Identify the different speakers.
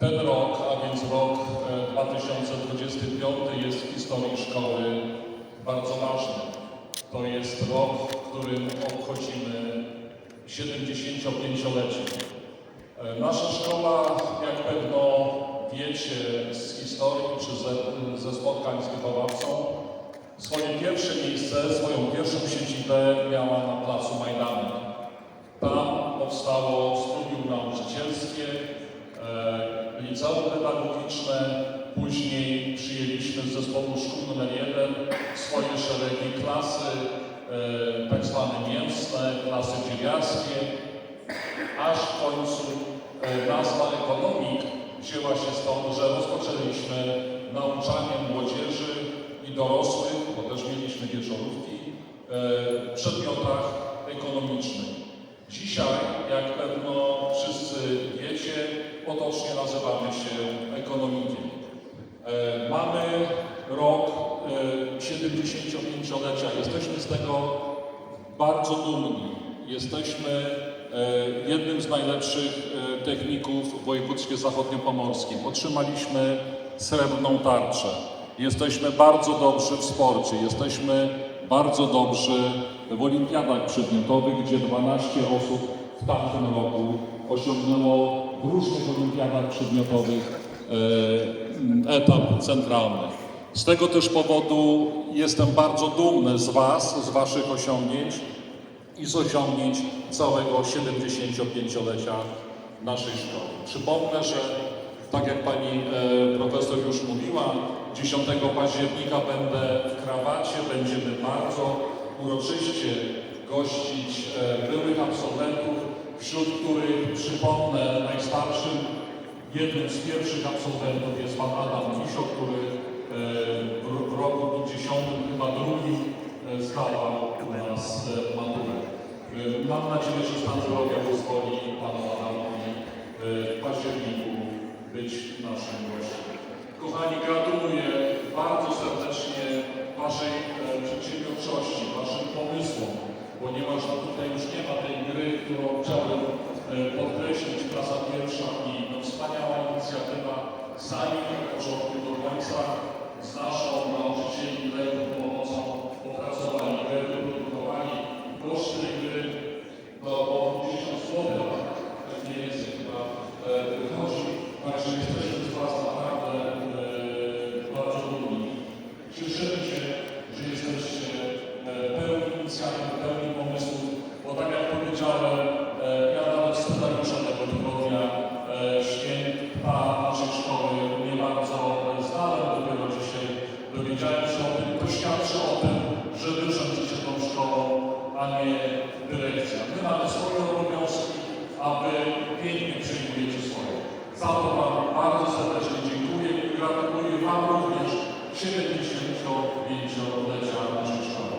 Speaker 1: Ten rok, a więc rok e, 2025 jest w historii szkoły bardzo ważny. To jest rok, w którym obchodzimy 75-lecie. E, Nasza szkoła, jak pewno wiecie z historii czy ze, ze spotkań z wychowawcą, swoje pierwsze miejsce, swoją pierwszą siedzibę miała na Placu Majdanek. Tam powstało studium nauczycielskie, e, liceum pedagogiczne, później przyjęliśmy z zespołu szkół numer 1 swoje szeregi klasy, e, tak zwane mięsne, klasy dziewiarskie, aż w końcu e, nazwa ekonomik wzięła się stąd, że rozpoczęliśmy nauczanie młodzieży i dorosłych, bo też mieliśmy wieczorówki, e, w przedmiotach ekonomicznych. Dzisiaj, jak pewno wszyscy wiecie, potocznie nazywamy się ekonomikiem. E, Mamy rok e, 75-lecia. Jesteśmy z tego bardzo dumni. Jesteśmy e, jednym z najlepszych e, techników w województwie zachodniopomorskim. Otrzymaliśmy srebrną tarczę. Jesteśmy bardzo dobrzy w sporcie. Jesteśmy bardzo dobrzy w olimpiadach przedmiotowych, gdzie 12 osób w tamtym roku osiągnęło w różnych olimpiadach przedmiotowych e, etap centralny. Z tego też powodu jestem bardzo dumny z Was, z Waszych osiągnięć i z osiągnięć całego 75-lecia naszej szkoły. Przypomnę, że tak jak Pani e, profesor już mówiła, 10 października będę w krawacie, będziemy bardzo uroczyście gościć e, byłych absolwentów, wśród których przypomnę najstarszym Jednym z pierwszych absolwentów jest pan Adam Kisio, który e, w roku 50 chyba drugim e, zdawał u nas e, maturę. Mam nadzieję, że stan zdrowia pozwoli panu Adamowi w październiku być naszym gościem. Kochani, gratuluję którą chciałem e, podkreślić, klasa pierwsza i no, wspaniała inicjatywa, zanim od początku do końca z naszą nauczycieli leką się o tym, to świadczy o tym, że wy rządzicie tą szkołą, a nie dyrekcja. My mamy swoje obowiązki, a wy pięknie przyjmujecie swoje. Za to Wam bardzo serdecznie dziękuję i gratuluję Wam również 75-lecia naszej szkoły.